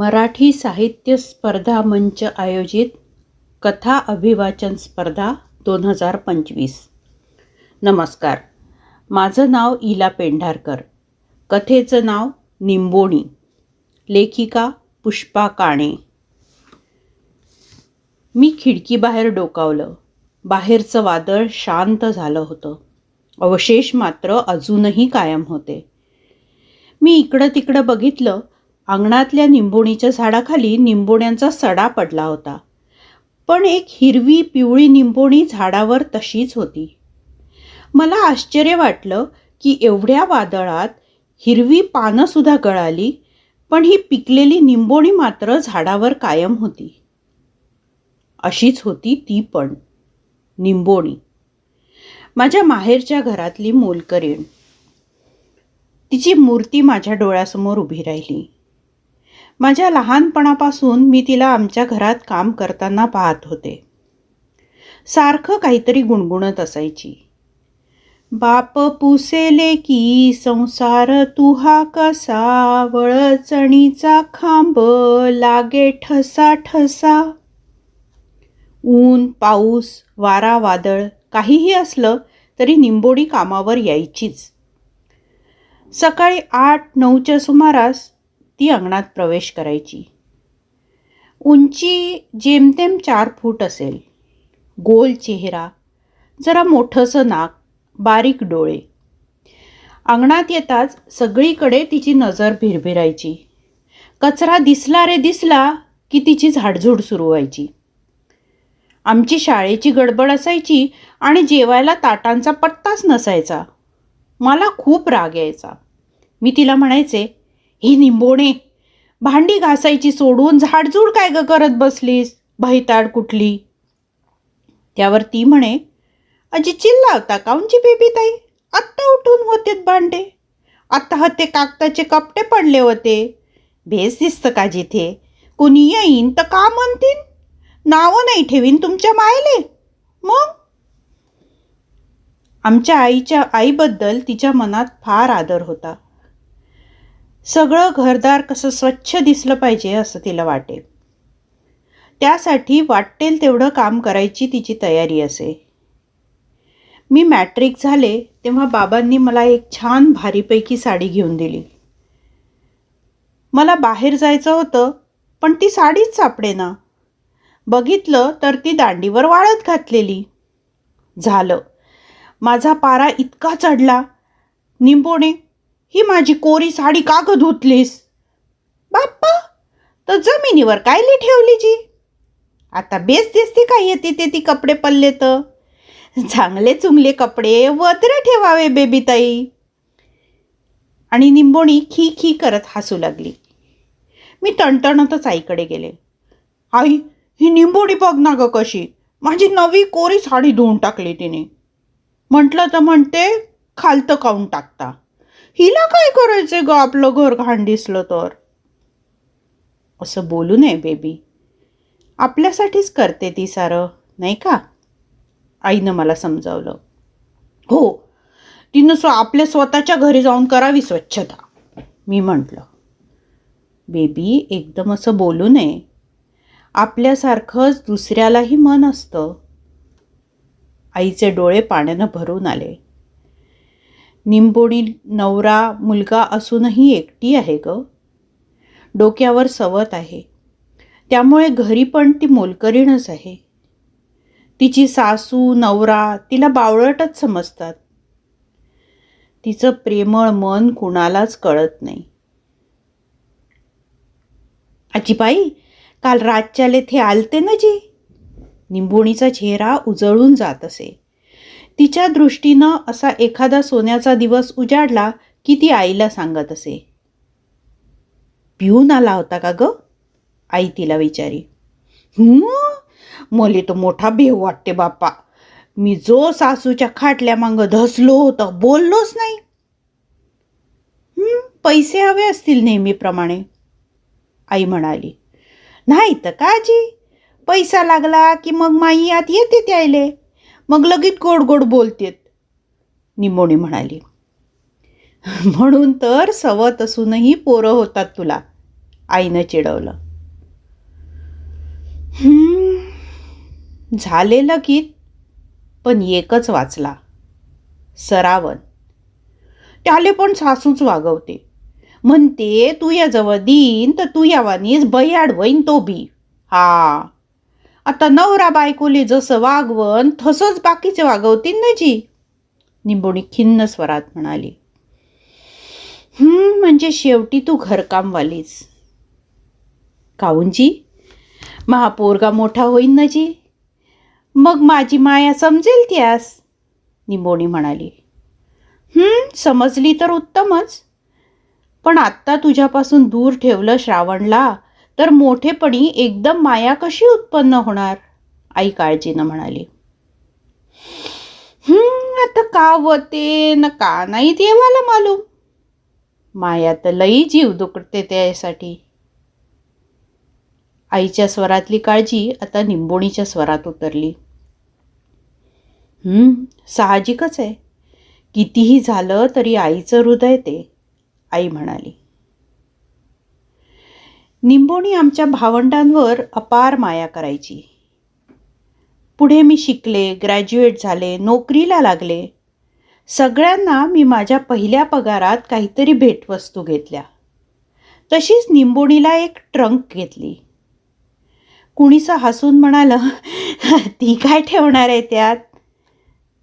मराठी साहित्य स्पर्धा मंच आयोजित कथा अभिवाचन स्पर्धा दोन हजार पंचवीस. नमस्कार. माझं नाव इला पेंढारकर. कथेचं नाव निंबोणी. लेखिका पुष्पा काणे. मी खिडकीबाहेर डोकावलं. बाहेरचं वादळ शांत झालं होतं. अवशेष मात्र अजूनही कायम होते. मी इकडं तिकडं बघितलं अंगणातल्या निंबोणीच्या झाडाखाली निंबोण्यांचा सडा पडला होता. पण एक हिरवी पिवळी निंबोणी झाडावर तशीच होती. मला आश्चर्य वाटलं की एवढ्या वादळात हिरवी पानंसुद्धा गळाली पण ही पिकलेली निंबोणी मात्र झाडावर कायम होती. अशीच होती ती पण निंबोणी. माझ्या माहेरच्या घरातली मोलकरीण. तिची मूर्ती माझ्या डोळ्यासमोर उभी राहिली. माझ्या लहानपणापासून मी तिला आमच्या घरात काम करताना पाहत होते. सारखं काहीतरी गुणगुणत असायची. बाप पुसेले की संसार तुहा कसा वळचणीचा खांब लागे ठसा ठसा. ऊन पाऊस वारा वादळ काहीही असलं तरी निंबोडी कामावर यायचीच. सकाळी आठ नऊच्या सुमारास ती अंगणात प्रवेश करायची. उंची जेमतेम चार फूट असेल. गोल चेहरा जरा मोठंसं नाक बारीक डोळे. अंगणात येताच सगळीकडे तिची नजर भिरभिरायची. कचरा दिसला रे दिसला की तिची झाडझूड सुरू व्हायची. आमची शाळेची गडबड असायची आणि जेवायला ताटांचा पत्ताच नसायचा. मला खूप राग यायचा. मी तिला म्हणायचे ही निंबोणे भांडी घासायची सोडून झाडझूड काय ग करत बसलीस? भैताड कुठली? त्यावर ती म्हणे अजी चिल्ला होता काऊनची बेबी ताई आत्ता उठून होतेत भांडे. आत्ता हते कागदाचे कपडे पडले होते. भेस दिसतं का जिथे? कुणी येईन तर का म्हणतीन? नावं नाही ठेवीन तुमच्या मायले. मग? आमच्या आईच्या आईबद्दल तिच्या मनात फार आदर होता. सगळं घरदार कसं स्वच्छ दिसलं पाहिजे असं तिला वाटेल. त्यासाठी वाटेल तेवढं काम करायची तिची तयारी असे. मी मॅट्रिक झाले तेव्हा बाबांनी मला एक छान भारीपैकी साडी घेऊन दिली. मला बाहेर जायचं होतं पण ती साडीच सापडे ना. बघितलं तर ती दांडीवर वाळत घातलेली. झालं. माझा पारा इतका चढला. निंबोणे ही माझी कोरी साडी का ग धुतलीस? बाप्पा तर जमिनीवर कायली ठेवली जी? आता बेस दिसते काय येते ते ती कपडे पडले तर? चांगले चुंगले कपडे वत्र ठेवावे बेबीताई आणि निंबोणी खी खी करत हसू लागली. मी टणटणतच आईकडे गेले. आई ही निंबोडी बघ ना ग कशी. माझी नवी कोरी साडी धुवून टाकली तिने. म्हटलं तर म्हणते खालतं काऊन टाकता? हिला काय करायचं ग? आपलं घर घाण दिसलं तर. असं बोलू नये बेबी आपल्यासाठीच करते ती सारं नाही का? आईनं मला समजावलं. हो. तिनं स्व आपल्या स्वतःच्या घरी जाऊन करावी स्वच्छता मी म्हटलं. बेबी एकदम असं बोलू नये. आपल्यासारखंच दुसऱ्यालाही मन असतं. आईचे डोळे पाण्यानं भरून आले. निंबोणी नवरा मुलगा असूनही एकटी आहे ग. डोक्यावर सवत आहे. त्यामुळे घरी पण ती मोलकरीणच आहे. तिची सासू नवरा तिला बावळटच समजतात. तिचं प्रेमळ मन कुणालाच कळत नाही. आजीबाई काल रातच्याले थे आलते ना जी? निंबोणीचा चेहरा उजळून जात असे. तिच्या दृष्टीनं असा एखादा सोन्याचा दिवस उजाडला की ती आईला सांगत असे. पिऊन आला होता का ग? आई तिला विचारी. मले तो मोठा भेव वाटते बाप्पा. मी जो सासूच्या खाटल्या मांग धसलो होतं बोललोच नाही. पैसे हवे असतील नेहमीप्रमाणे. आई म्हणाली. नाही तर काजी पैसा लागला की मग माई आत येते त्यायले? मग लगेच गोड गोड बोलतेत. निमोणी म्हणाली म्हणून तर सवत असूनही पोरं होतात तुला आईनं चिडवलं. झाले लगीत पण एकच वाचला सरावन. त्याले पण सासूच वागवते. म्हणते तू या जवळ देईन तर तू यावानीच बयाड वईन तो बी. हा आता नवरा बायकोले जसं वागवन तसंच बाकीचे वागवतील ना जी. निंबोणी खिन्न स्वरात म्हणाली. म्हणजे शेवटी तू घरकामवालीस. काऊनजी महापोरगा मोठा होईन ना जी. मग माझी माया समजेल त्यास? निंबोणी म्हणाली. समजली तर उत्तमच. पण आत्ता तुझ्यापासून दूर ठेवलं श्रावणला तर मोठेपणी एकदम माया कशी उत्पन्न होणार? आई काळजीनं म्हणाली. आता का वते? न का नाही ते मला मालूम. माया तर लई जीव दुखते त्यासाठी. आईच्या स्वरातली काळजी आता निंबोणीच्या स्वरात उतरली. साहजिकच आहे. कितीही झालं तरी आईचं हृदय ते. आई म्हणाली. निंबोणी आमच्या भावंडांवर अपार माया करायची. पुढे मी शिकले ग्रॅज्युएट झाले नोकरीला लागले. सगळ्यांना मी माझ्या पहिल्या पगारात काहीतरी भेटवस्तू घेतल्या. तशीच निंबोणीला एक ट्रंक घेतली. कुणीसं हसून म्हणालं ती काय ठेवणार आहे त्यात?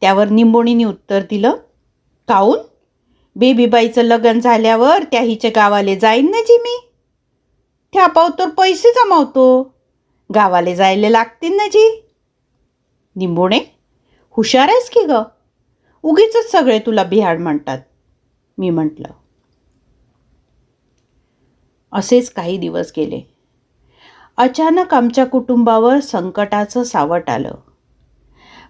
त्यावर निंबोणीने उत्तर दिलं काऊन? बेबीबाईचं लग्न झाल्यावर त्या हिच्या गावाले जाईन ना जी मी? त्या तर पैसे जमावतो. गावाले जायला लागतील ना जी? निंबोणे हुशार आहेस की ग? उगीच सगळे तुला बिहाड म्हणतात. मी म्हटलं. असेच काही दिवस गेले. अचानक आमच्या कुटुंबावर संकटाचं सावट आलं.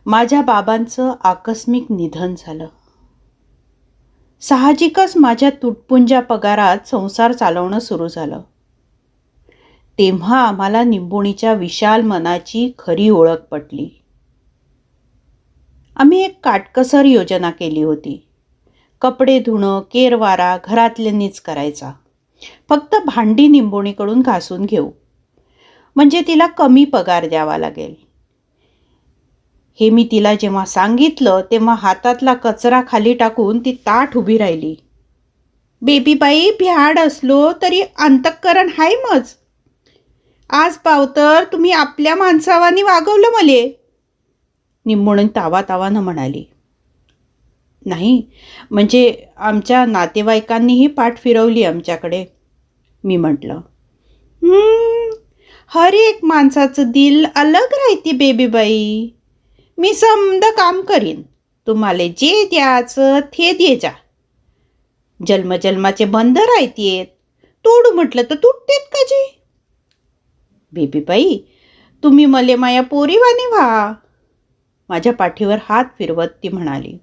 माझ्या बाबांचं आकस्मिक निधन झालं. साहजिकच माझ्या तुटपुंज्या पगारात संसार चालवणं सुरू झालं. तेव्हा आम्हाला निंबोणीच्या विशाल मनाची खरी ओळख पटली. आम्ही एक काटकसर योजना केली होती. कपडे धुणं केरवारा घरातल्यांनीच करायचा. फक्त भांडी निंबोणीकडून घासून घेऊ. म्हणजे तिला कमी पगार द्यावा लागेल. हे मी तिला जेव्हा सांगितलं तेव्हा हातातला कचरा खाली टाकून ती ताट उभी राहिली. बेबीबाई भ्याड असलो तरी अंतःकरण हाय मज. आज पावतर तुम्ही आपल्या माणसावानी वागवलं मले. निंबोणी तावा तावानं म्हणाली. नाही म्हणजे आमच्या नातेवाईकांनीही पाठ फिरवली आमच्याकडे. मी म्हटलं. हर एक माणसाचं दिल अलग राहते बेबीबाई. मी समद काम करीन. तुम्हाला जे द्यायचं ते दे जा. जन्मजन्माचे बंध राहतेत. तोडू म्हटलं तर तुटतेत का जी? बेबीबाई तुम्ही मले माया पोरीवानी व्हा माझ्या पाठीवर हात फिरवत ती म्हणाली.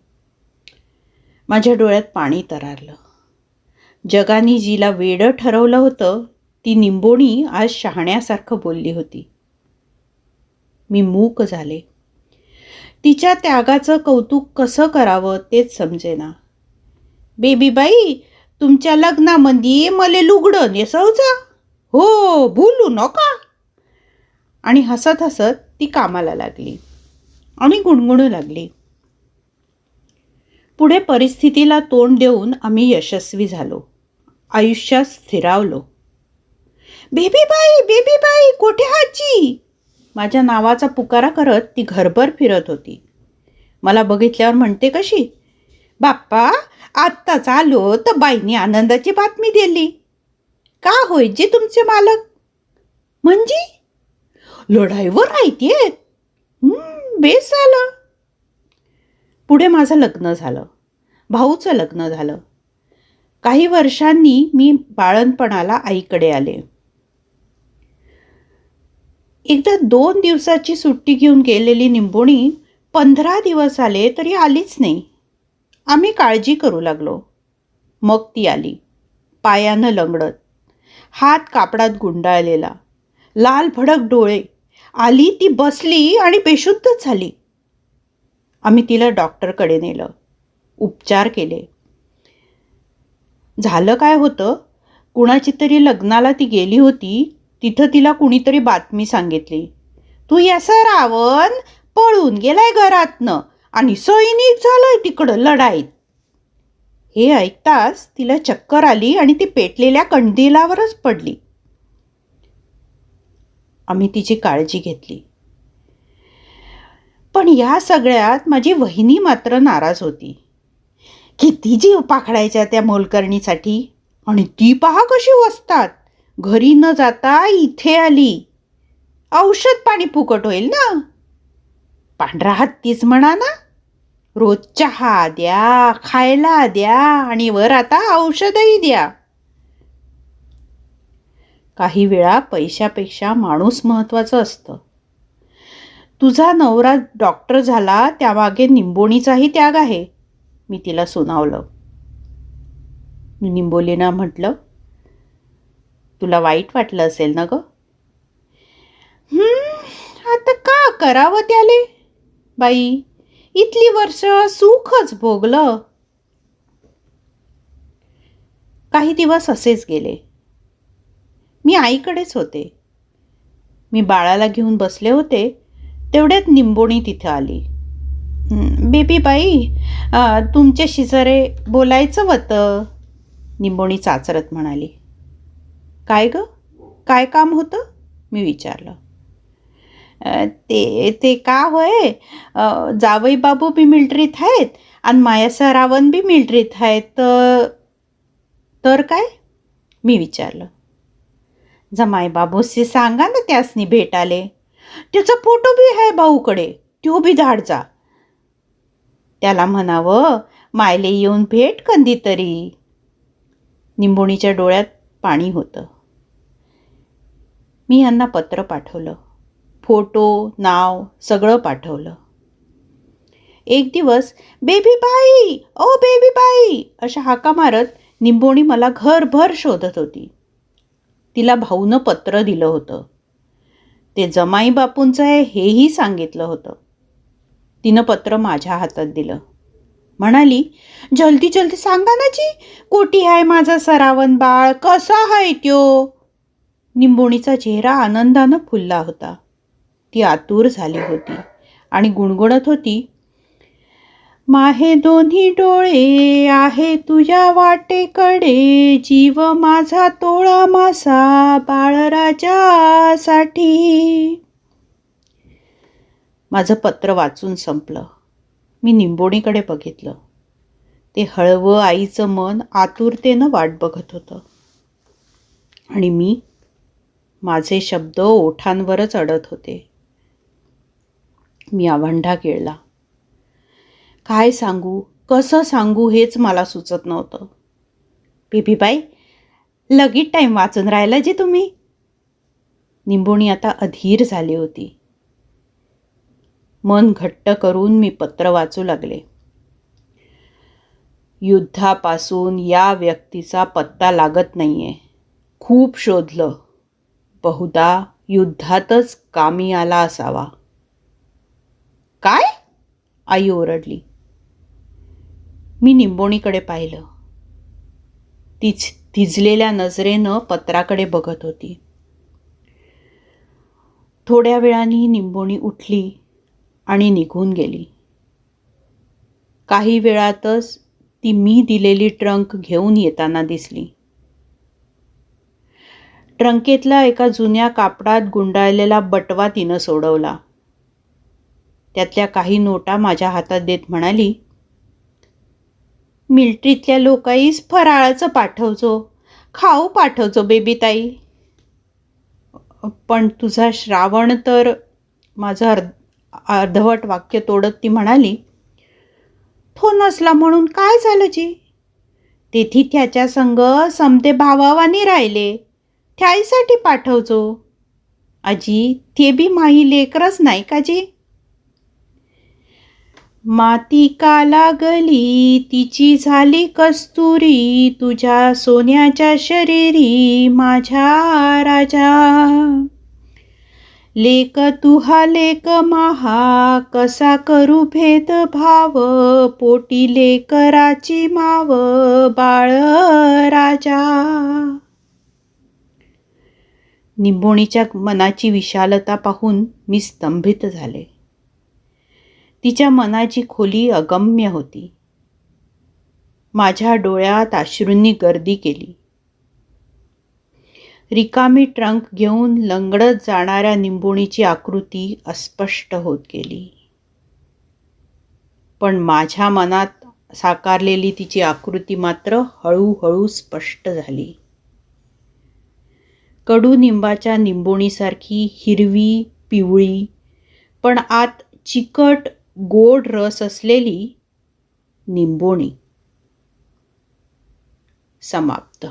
माझ्या डोळ्यात पाणी तरारलं. जगाने जिला वेडं ठरवलं होतं ती निंबोणी आज शहाण्यासारखं बोलली होती. मी मूक झाले. तिच्या त्यागाचं कौतुक कसं करावं तेच समजेना. बेबीबाई तुमच्या लग्नामध्ये मले लुगडं नेसवचा हो भूलू नका. आणि हसत हसत ती कामाला लागली आणि गुणगुणू लागली. पुढे परिस्थितीला तोंड देऊन आम्ही यशस्वी झालो. आयुष्यात स्थिरावलो. बेबीबाई बेबीबाई कोठे हाची माझ्या नावाचा पुकारा करत ती घरभर फिरत होती. मला बघितल्यावर म्हणते कशी? बाप्पा आत्ताच आलो तर बाईने आनंदाची बातमी दिली. का होय जे तुमचे मालक? म्हणजे? लढाईवर राहतेत बेस झालं. पुढे माझं लग्न झालं. भाऊचं लग्न झालं. काही वर्षांनी मी बाळणपणाला आईकडे आले. एकदा दोन दिवसाची सुट्टी घेऊन गेलेली निंबोणी पंधरा दिवस आले तरी आलीच नाही. आम्ही काळजी करू लागलो. मग ती आली. पायानं लंगडत. हात कापडात गुंडाळलेला. लाल भडक डोळे. आली ती बसली आणि बेशुद्ध झाली. आम्ही तिला डॉक्टरकडे नेलं. उपचार केले. झालं काय होतं? कुणाची तरी लग्नाला ती गेली होती तिथं तिला कुणीतरी बातमी सांगितली. तू यासा रावण पळून गेलाय घरातनं आणि सैनिक झालंय तिकडं लढाईत. हे ऐकताच तिला चक्कर आली आणि ती पेटलेल्या कंदिलावरच पडली. आम्ही तिची काळजी घेतली. पण या सगळ्यात माझी वहिनी मात्र नाराज होती. किती जीव पाखडायच्या त्या मोलकरणीसाठी? आणि ती पहा कशी वसतात. घरी न जाता इथे आली. औषध पाणी फुकट होईल ना? पांढरा हत्तीच म्हणा ना? रोज चहा द्या खायला द्या आणि वर आता औषधही द्या. काही वेळा पैशापेक्षा माणूस महत्त्वाचं असतं. तुझा नवरा डॉक्टर झाला त्यामागे निंबोणीचाही त्याग आहे मी तिला सुनावलं. मी निंबोलीना म्हटलं तुला वाईट वाटलं असेल ना ग? आता का करावं त्याले? बाई इथली वर्ष सुखच भोगलं. काही दिवस असेच गेले. मी आईकडेच होते. मी बाळाला घेऊन बसले होते तेवढ्यात निंबोणी तिथं आली. बेबी बाई तुमच्या शिजारे बोलायचं होतं. निंबोणी चाचरत म्हणाली. काय ग? काय काम होतं? मी विचारलं. ते ते का होय? जावई बाबू बी मिल्ट्रीत आहेत आणि मायासा रावण बी मिल्ट्रीत आहेत तर तर काय? मी विचारलं. जमाई बाबूशी सांगा ना त्यासनी भेटाले. त्याचा फोटो बी आहे भाऊकडे तो बी धाडचा त्याला म्हणावं मायले येऊन भेट कंदी तरी. निंबोणीच्या डोळ्यात पाणी होतं. मी यांना पत्र पाठवलं. फोटो नाव सगळं पाठवलं. एक दिवस बेबी बाई ओ बेबी बाई अशा हाका मारत निंबोणी मला घरभर शोधत होती. तिला भाऊनं पत्र दिलं होतं. ते जमाई बापूंचं आहे हेही सांगितलं होतं. तिनं पत्र माझ्या हातात दिलं. म्हणाली जलदी जलदी सांगा ना जी कोटी आहे माझा सरावन बाळ? कसा आहे त्यो? निंबोणीचा चेहरा आनंदानं फुलला होता. ती आतुर झाली होती आणि गुणगुणत होती माहे दोन्ही डोळे आहे तुझ्या वाटेकडे. जीव माझा तोळा मासा बाळराजासाठी. माझं पत्र वाचून संपलं. मी निंबोणीकडे बघितलं. ते हळवं आईचं मन आतुरतेनं वाट बघत होतं. आणि मी माझे शब्द ओठांवरच अडत होते. मी आवंढा केळला काय सांगू? कसं सांगू हेच मला सुचत नव्हतं. बेबीबाई लगीत टाईम वाचून राहिला जे तुम्ही? निंबोणी आता अधीर झाली होती. मन घट्ट करून मी पत्र वाचू लागले. युद्धापासून या व्यक्तीचा पत्ता लागत नाहीये. खूप शोधलं. बहुधा युद्धातच कामी आला असावा. काय? आई ओरडली. मी निंबोणीकडे पाहिलं. तिच थिजलेल्या नजरेनं पत्राकडे बघत होती. थोड्या वेळाने निंबोणी उठली आणि निघून गेली. काही वेळातच ती मी दिलेली ट्रंक घेऊन येताना दिसली. ट्रंकेतला एका जुन्या कापडात गुंडाळलेला बटवा तिनं सोडवला. त्यातल्या काही नोटा माझ्या हातात देत म्हणाली मिल्ट्रीतल्या लोकाईस फराळाचं पाठवजो. खाऊ पाठवजो बेबीताई. पण तुझा श्रावण तर माझं अर्ध अर्धवट वाक्य तोडत ती म्हणाली तो नसला म्हणून काय झालं जी? तेथी त्याच्या संग समते भावावानी राहिले. त्याईसाठी पाठवजो. आजी ते बी माही लेकरच नाही का जी? माती का लागली? तिची झाली कस्तुरी तुझ्या सोन्याच्या शरीरी माझ्या राजा. लेक तुहा लेक महा कसा करू भेद भाव पोटी लेकराची माव बाळ राजा. निंबोणीच्या मनाची विशालता पाहून मी स्तंभित झाले. तिच्या मनाची खोली अगम्य होती. माझ्या डोळ्यात अश्रूंनी गर्दी केली. रिकामी ट्रंक घेऊन लंगडत जाणाऱ्या निंबोणीची आकृती अस्पष्ट होत गेली. पण माझ्या मनात साकारलेली तिची आकृती मात्र हळूहळू स्पष्ट झाली. कडुनिंबाच्या निंबोणीसारखी हिरवी पिवळी पण आत चिकट गोड रस असलेली निंबोणी. समाप्त.